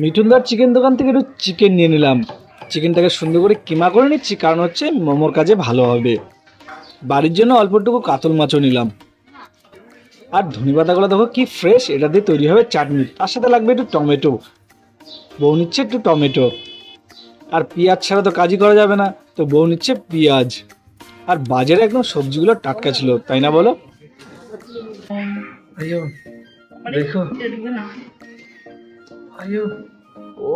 মিঠুনদার chicken দোকান থেকে একটু চিকেন নিয়ে নিলাম। চিকেনটাকে সুন্দর করে কিমা করে নিচ্ছি, কারণ হচ্ছে মোমোর কাজে ভালো হবে। বাড়ির জন্য অল্পটুকু কাতল মাছও নিলাম। আর ধনে পাতাগুলো দেখো কি ফ্রেশ এটা দিয়ে তৈরি হবে চাটনি। তার সাথে লাগবে একটু টমেটো। বউ নিচ্ছে একটু টমেটো। আর পেঁয়াজ ছাড়া তো কাজই করা যাবে না, তো বউ নিচ্ছে পেঁয়াজ। আর বাজারে একদম সবজিগুলো টাটকা ছিল, তাই না বলো? দেখো। আইয়ো ও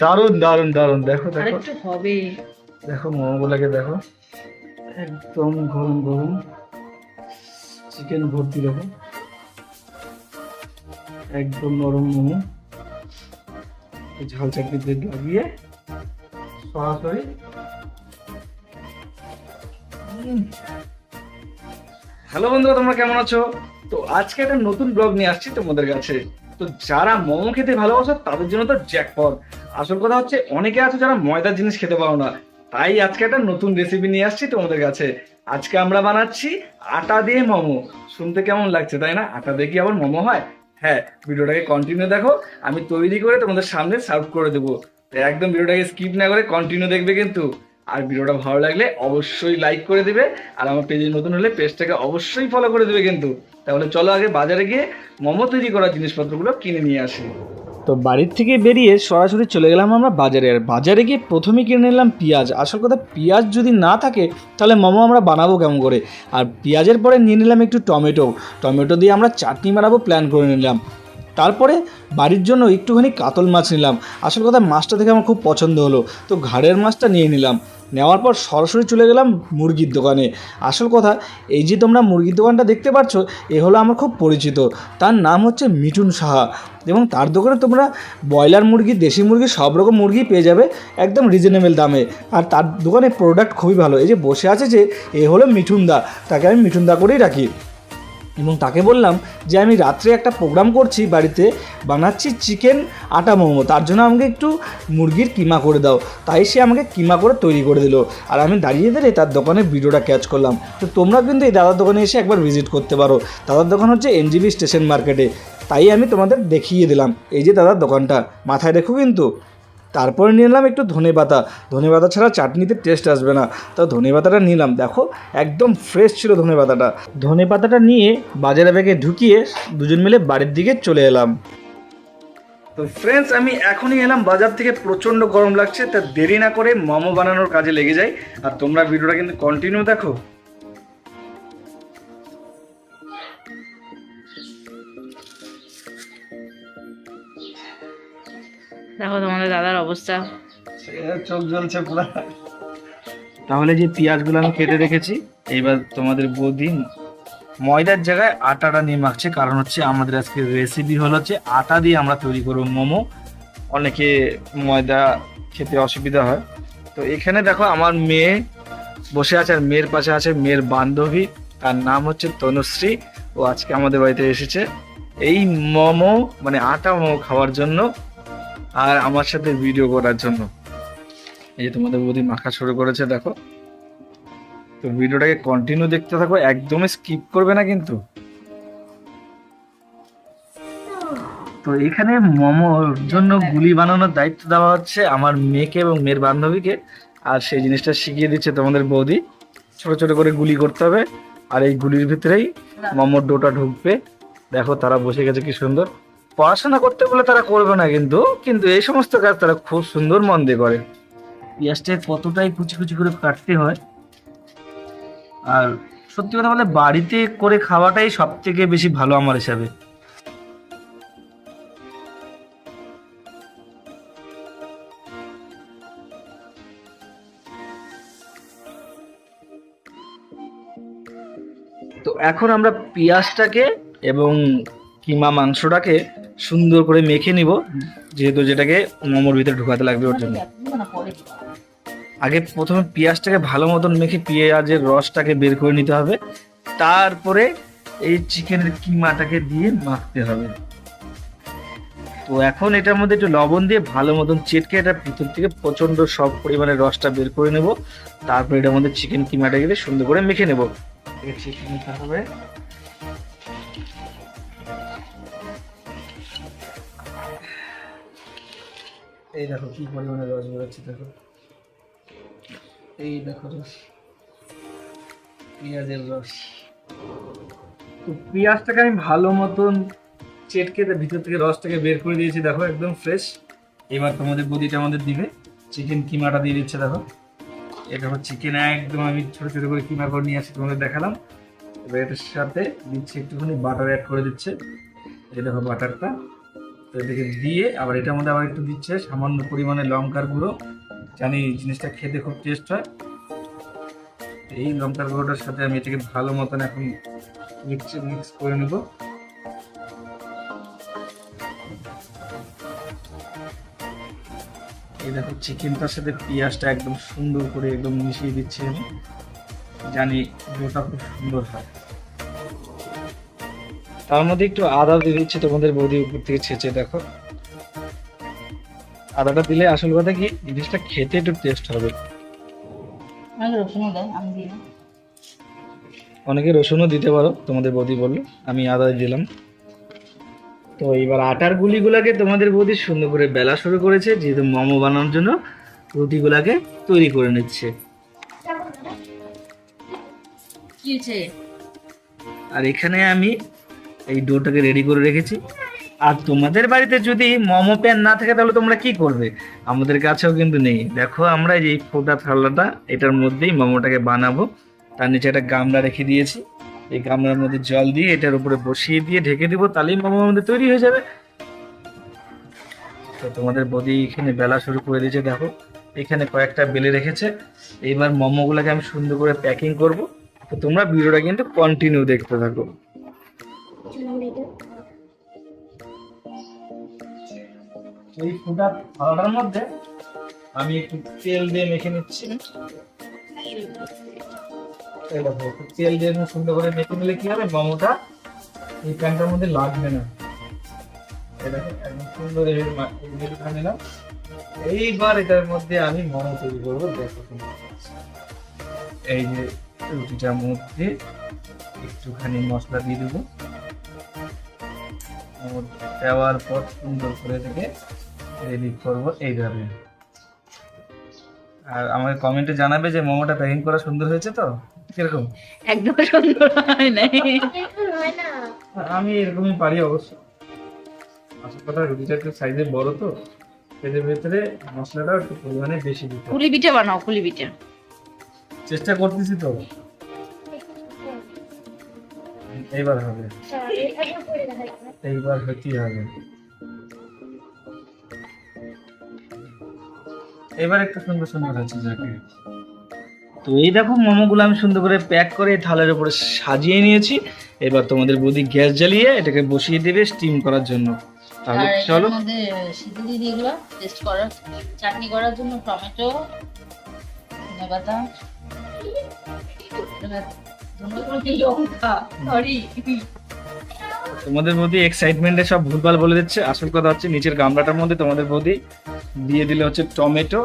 দারুণ দারুণ দারুণ। দেখো দেখো। আরেকটু হবে। দেখো মোমোগুলোকে দেখো। একদম গরম গরম। চিকেন ভর্তি দেখো। একদম নরম মোমো। ঝাল চাটনি দিয়ে লাগিয়ে সরাসরি হ্যালো বন্ধুরা তোমরা কেমন আছো? তো আজকে একটা নতুন ব্লগ নিয়ে আসছি তোমাদের কাছে। তো যারা মোমো খেতে ভালোবাসো, তাদের জন্য তো জ্যাকপট আসল কথা হচ্ছে, অনেকে আছে যারা ময়দার জিনিস খেতে পারো না। তাই আজকে একটা নতুন রেসিপি নিয়ে আসছি তোমাদের কাছে। আজকে আমরা বানাচ্ছি আটা দিয়ে মোমো। শুনতে কেমন লাগছে, তাই না? আটা দিয়ে কি আবার মোমো হয়? হ্যাঁ ভিডিওটাকে কন্টিনিউ দেখো। আমি তৈরি করে তোমাদের সামনে সার্ভ করে দেবো। একদম ভিডিওটাকে স্কিপ না করে কন্টিনিউ দেখবে কিন্তু। আর ভিডিওটা ভালো লাগলে অবশ্যই লাইক করে দিবে। আর আমার পেজে নতুন হলে পেজটাকে অবশ্যই ফলো করে দিবে কিন্তু। তাহলে চলো আগে বাজারে গিয়ে মোমো তৈরি করার জিনিসপত্রগুলো কিনে নিয়ে আসি। তো বাড়ির থেকে বেরিয়ে সরাসরি চলে গেলাম আমরা বাজারে। আর বাজারে গিয়ে প্রথমে কিনে নিলাম পেঁয়াজ। আসল কথা, পেঁয়াজ যদি না থাকে, তাহলে মোমো আমরা বানাবো কেমন করে? আর পেঁয়াজের পরে নিয়ে নিলাম একটু টমেটো। টমেটো দিয়ে আমরা চাটনি বানাবো প্ল্যান করে নিলাম। তারপরে বাড়ির জন্য একটুখানি কাতল মাছ নিলাম। আসল কথা, মাছটা থেকে আমার খুব পছন্দ হলো। তো ঘাড়ের মাছটা নিয়ে নিলাম। নেওয়ার পর সরাসরি চলে গেলাম মুরগির দোকানে। আসল কথা, এই যে তোমরা মুরগির দোকানটা দেখতে পাচ্ছ, এ হলো আমার খুব পরিচিত। তার নাম হচ্ছে মিঠুন সাহা এবং তার দোকানে তোমরা ব্রয়লার মুরগি, দেশি মুরগি, সব রকম মুরগি পেয়ে যাবে একদম রিজনেবল দামে। আর তার দোকানে প্রোডাক্ট খুবই ভালো। এই যে বসে আছে যে, এ হলো মিঠুন দা, তাকে আমি মিঠুন দা করেই রাখি। এবং তাকে বললাম যে, আমি রাত্রে একটা প্রোগ্রাম করছি বাড়িতে, বানাচ্ছি চিকেন আটা মোমো। তার জন্য আমাকে একটু মুরগির কিমা করে দাও। তাই সে আমাকে কিমা করে তৈরি করে দিল। আর আমি দাঁড়িয়ে দাঁড়িয়ে তার দোকানে ভিডিওটা ক্যাচ করলাম। তো তোমরা কিন্তু এই দাদার দোকানে এসে একবার ভিজিট করতে পারো। দাদার দোকান হচ্ছে এনজিবি স্টেশন মার্কেটে। তাই আমি তোমাদের দেখিয়ে দিলাম। এই যে দাদার দোকানটা, মাথায় রেখো কিন্তু। তারপরে নিলাম একটু ধনে পাতা। ধনে পাতা ছাড়া চাটনিতে টেস্ট আসবে না। তো ধনে পাতাটা নিলাম। দেখো, একদম ফ্রেশ ছিল ধনে পাতাটা। ধনে পাতাটা নিয়ে বাজারে ব্যাগে ঢুকিয়ে দুজন মিলে বাড়ির দিকে চলে এলাম। তো ফ্রেন্ডস আমি এখনই এলাম। বাজার থেকে প্রচণ্ড গরম লাগছে। তা দেরি না করে মোমো বানানোর কাজে লেগে যাই। আর তোমরা ভিডিওটা কিন্তু কন্টিনিউ দেখো। দেখো তোমাদের দাদার অবস্থা। চোখ জ্বলছে পুরা। তাহলে যে পেঁয়াজগুলো আমি কেটে রেখেছি এইবার তোমাদের বৌদি ময়দার জায়গায় আটাটা নিয়ে মাখছে। কারণ হচ্ছে আমাদের আজকে রেসিপি হলো হচ্ছে আটা দিয়ে আমরা তৈরি করব মোমো। অনেকে ময়দা খেতে অসুবিধা হয়। তো এখানে দেখো আমার মেয়ে বসে আছে আর মেয়ের পাশে আছে মেয়ের বান্ধবী। তার নাম হচ্ছে তনুশ্রী। ও আজকে আমাদের বাড়িতে এসেছে। এই মোমো মানে আটা মোমো খাওয়ার জন্য আর আমার সাথে ভিডিও করার জন্য। এই যে তোমাদের বৌদি মাখা শুরু করেছে, দেখো। তো ভিডিওটাকে কন্টিনিউ দেখতে থাকো একদমই স্কিপ করবে না কিন্তু। তো এখানে মোমোর জন্য গুলি বানানোর দায়িত্ব দেওয়া হচ্ছে আমার মেয়েকে এবং মেয়ের বান্ধবীকে। আর সেই জিনিসটা শিখিয়ে দিচ্ছে তোমাদের বৌদি। ছোট ছোট করে গুলি করতে হবে। আর এই গুলির ভিতরেই মোমোর ডোটা ঢুকবে। দেখো তারা বসে গেছে কি সুন্দর। পড়াশোনা করতে বলে তারা করবে না কিন্তু কিন্তু এই সমস্ত কাজ তারা খুব সুন্দর মন দিয়ে করে পেঁয়াজটা কতটাই কুচি কুচি করে কাটতে হয়। আর সত্যি কথা বলে বাড়িতে করে খাওয়াটাই সব থেকে বেশি ভালো আমার হিসাবে। তো এখন আমরা পেঁয়াজটাকে এবং কিমা মাংসটাকে সুন্দর করে মেখে নিব, যেহেতু যেটাকে মোমোর ভিতরে ঢুকাতে লাগবে ওর জন্য। আগে প্রথমে পেঁয়াজটাকে ভালো মতন মেখে পেঁয়াজের রসটাকে বের করে নিতে হবে, তারপরে এই চিকেনের কিমাটাকে দিয়ে মাখতে হবে। তো এখন এটার মধ্যে একটু লবণ দিয়ে ভালো মতন চেটকে এটা ভিতর থেকে প্রচণ্ড সব পরিমাণে রসটা বের করে নেব, তারপরে এটার মধ্যে চিকেন কিমাটাকে সুন্দর করে মেখে নেব। নিতে হবে এই দেখো কি পরিমাণে রস বেরোচ্ছে, দেখো। এই দেখো রস, পেঁয়াজের রস। তো পেঁয়াজটাকে আমি ভালো মতন চেটকে তার ভিতর থেকে রসটাকে বের করে দিয়েছি, দেখো, একদম ফ্রেশ এবার তোমাদের বদিটা আমাদের দিবে। চিকেন কিমাটা দিয়ে দিচ্ছে, দেখো। এটা হচ্ছে চিকেন একদম আমি ছোটো ছোটো করে কিমা করে নিয়ে আসি, তোমাদের দেখালাম। এবার এটার সাথে দিচ্ছে একটুখানি বাটার অ্যাড করে দিচ্ছে। এই দেখো বাটারটা তো এটাকে দিয়ে আবার এটার মধ্যে আবার একটু দিচ্ছে, সামান্য পরিমাণে লঙ্কার গুঁড়ো। জানি জিনিসটা খেতে খুব টেস্ট হয়। এই লঙ্কার গুঁড়োটার সাথে আমি এটাকে ভালো মতন এখন মিক্স মিক্স করে নেব। এই দেখো চিকেনটার সাথে পেঁয়াজটা একদম সুন্দর করে একদম মিশিয়ে দিচ্ছি আমি। জানি ওটা খুব সুন্দর হয়। তার মধ্যে একটু আদা দিয়ে দিচ্ছি তোমাদের বৌদি উপর থেকে ছেঁচে দেখো। আদাটা দিলে আসল কথা কি জিনিসটা খেতে একটু টেস্ট হবে। অনেকে রসুনও দিতে পারো তোমাদের বৌদি বলল আমি আদা দিলাম। তো এবার আটার গুলিগুলাকে তোমাদের বৌদি সুন্দর করে বেলা শুরু করেছে যেহেতু মোমো বানানোর জন্য রুটিগুলাকে তৈরি করে নিচ্ছে। আর এখানে আমি এই ডোটাকে রেডি করে রেখেছি। আর তোমাদের বাড়িতে যদি মোমো প্যান না থাকে, তাহলে তোমরা কি করবে? আমাদের কাছেও কিন্তু নেই। দেখো, আমরা এই ফোটা থালাটা, এটার মধ্যেই মোমোটাকে বানাবো। তার নিচে একটা গামলা রেখে দিয়েছি। এই গামলার মধ্যে জল দিয়ে এটার উপরে বসিয়ে দিয়ে ঢেকে দিব, তাহলেই মোমো আমাদের তৈরি হয়ে যাবে। তো তোমাদের বদি এখানে বেলা শুরু করে দিয়েছে, দেখো। এখানে কয়েকটা বেলে রেখেছে। এইবার মোমোগুলোকে আমি সুন্দর করে প্যাকিং করব। তো তোমরা ভিডিওটা কিন্তু কন্টিনিউ দেখতে থাকো। এই ফুটা থালাটার মধ্যে আমি একটু তেল দিয়ে মেখে নিচ্ছি। দেখো, তেল দিয়ে সুন্দর করে মেখে নিলে কি হবে? মোমোটা এই প্যানটার মধ্যে লাগবে না। সুন্দর নিলাম। এইবার এটার মধ্যে আমি মোমো তৈরি করব দেখো এই যে রুটিটার মধ্যে একটুখানি মশলা দিয়ে দেবো। দেওয়ার পর সুন্দর করে থেকে রেডি করব এইভাবে আর আমাকে কমেন্টে জানাবে যে মোমোটা প্যাকিং করা সুন্দর হয়েছে তো? কীরকম? একদম সুন্দর হয় নাই। আমি এরকমই পারি অবশ্য। আসল কথা রুটিটা একটু সাইজে বড় তো এদের ভেতরে মশলাটা একটু পরিমাণে বেশি দিতে কুলি পিঠে বানাও কুলি পিঠে। চেষ্টা করতেছি তো। এইবার হবে। এইবার হতেই হবে এবার একটু সুন্দর সুন্দর হচ্ছে যাকে তো এই দেখো মোমোগুলো আমি সুন্দর করে প্যাক করে থালের উপরে সাজিয়ে নিয়েছি এবার তোমাদের বৌদি গ্যাস জ্বালিয়ে এটাকে বসিয়ে দেবে স্টিম করার জন্য তাহলে চলো সিদ্ধি দিয়ে দিয়ে এগুলো টেস্ট করার চাটনি করার জন্য টমেটো ধনেপাতা লঙ্কা সরি তোমাদের বৌদি এক্সাইটমেন্টে সব ভুলভাল বলে দিচ্ছে। আসল কথা হচ্ছে নিচের গামলাটার মধ্যে তোমাদের বৌদি দিয়ে দিলে হচ্ছে টমেটো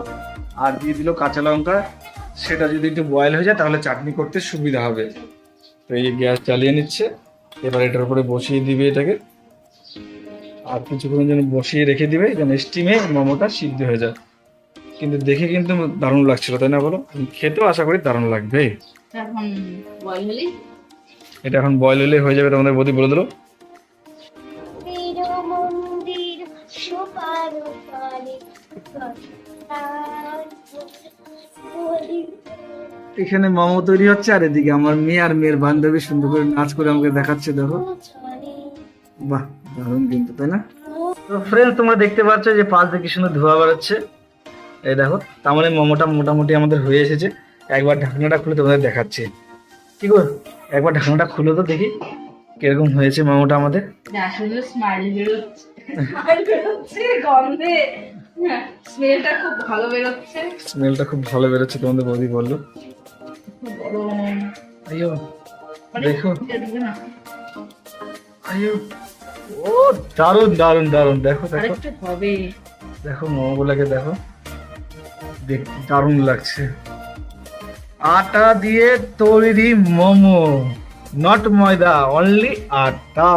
আর দিয়ে দিল কাঁচা লঙ্কা। সেটা যদি একটু বয়েল হয়ে যায় তাহলে চাটনি করতে সুবিধা হবে। তো এই গ্যাস চালিয়ে নিচ্ছে। এবার এটার উপরে বসিয়ে দিবে এটাকে। আর কিছুক্ষণ যেন বসিয়ে রেখে দিবে যেন স্টিমে মোমোটা সিদ্ধ হয়ে যায়। কিন্তু দেখে কিন্তু দারুণ লাগছিল তাই না বলো? খেতেও আশা করি দারুণ লাগবে। এটা এখন বয়েল হলে হয়ে যাবে তোমাদের বৌদি বলে দিলো। এখানে মোমো তৈরি হচ্ছে আর এদিকে আমার মেয়ে আর মেয়ের বান্ধবী সুন্দর করে নাচ করে আমাকে দেখাচ্ছে, দেখো। বাহ, দারুণ কিন্তু, তাই না? তো ফ্রেন্ডস তোমরা দেখতে পাচ্ছ যে পাশ থেকে কি সুন্দর ধোয়া বেরোচ্ছে। এই দেখো, তার মানে মোমোটা মোটামুটি আমাদের হয়ে এসেছে। একবার ঢাকনাটা খুলে তোমাদের দেখাচ্ছে। কি গো, একবার ঢাকনাটা খুলে তো দেখি কীরকম হয়েছে মোমোটা আমাদের। স্মেলটা খুব ভালো বেরোচ্ছে। স্মেলটা খুব ভালো বেরোচ্ছে তোমাদের বৌদি বলল। মানে দেখো আইয়ো ও দারুণ দারুণ দারুণ। দেখো দেখো। হবে। দেখো মোমোগুলোকে দেখো। দেখ দারুণ লাগছে। আটা দিয়ে তৈরি মোমো নট ময়দা অনলি আটা।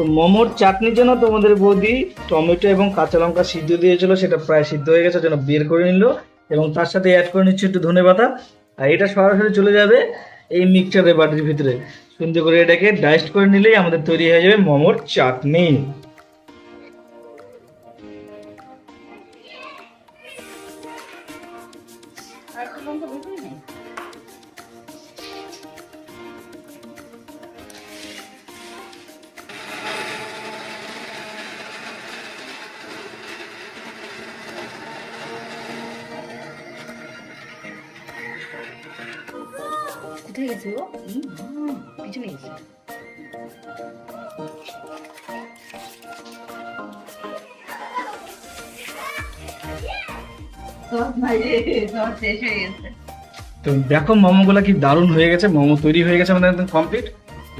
তো মোমোর চাটনির জন্য তোমাদের বৌদি টমেটো এবং কাঁচা লঙ্কা সিদ্ধ দিয়েছিল, সেটা প্রায় সিদ্ধ হয়ে গেছে যেন বের করে নিল এবং তার সাথে অ্যাড করে নিচ্ছে একটু ধনে পাতা। আর এটা সরাসরি চলে যাবে এই মিক্সচারের বাটির ভিতরে। সুন্দর করে এটাকে ডাইস্ট করে নিলেই আমাদের তৈরি হয়ে যাবে মোমোর চাটনি। কোথায় গেছে ও পিছনে গেছে তো দেখো মোমোগুলো কি দারুণ হয়ে গেছে মোমো তৈরি হয়ে গেছে আমাদের একদম কমপ্লিট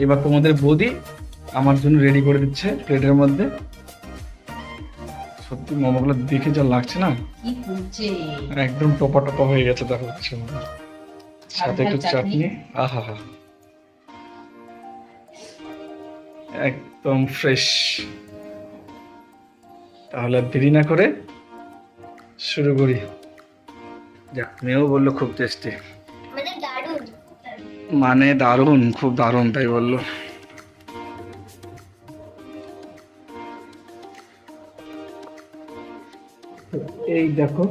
এবার তোমাদের বৌদি আমার জন্য রেডি করে দিচ্ছে প্লেটের মধ্যে. সত্যি মোমোগুলো দেখে যা লাগছে না? কি একদম টপা টপা হয়ে গেছে দেখো। সাথে একটু চাটনি। আহা একদম ফ্রেশ তাহলে দেরি না করে শুরু করি। যাক মেয়েও বলল খুব টেস্টি মানে মানে দারুণ খুব দারুণ তাই বলল। এই দেখো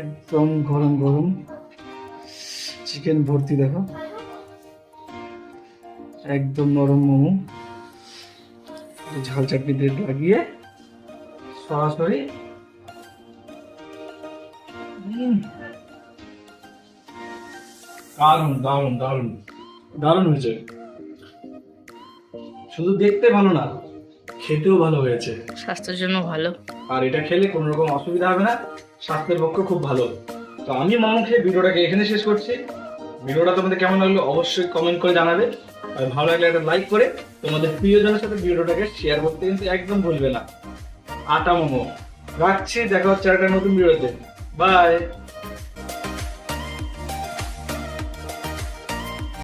একদম গরম গরম। চিকেন ভর্তি দেখো। একদম নরম মোমো। ঝাল চাটনি দিয়ে লাগিয়ে সরাসরি দারুণ দারুণ দারুণ। দারুণ হয়েছে। শুধু দেখতে ভালো না। খেতেও ভালো হয়েছে। স্বাস্থ্যের জন্য ভালো। আর এটা খেলে কোনো রকম অসুবিধা হবে না স্বাস্থ্যের পক্ষে খুব ভালো। তো আমি মোমো খেয়ে ভিডিওটাকে এখানে শেষ করছি। ভিডিওটা তোমাদের কেমন লাগল অবশ্যই কমেন্ট করে জানাবে। আর ভালো লাগলে একটা লাইক করে তোমাদের প্রিয়জনের সাথে ভিডিওটাকে শেয়ার করতে কিন্তু একদম ভুলবে না। আটা মোমো। রাখছি দেখা হচ্ছে একটা নতুন ভিডিওতে। বাই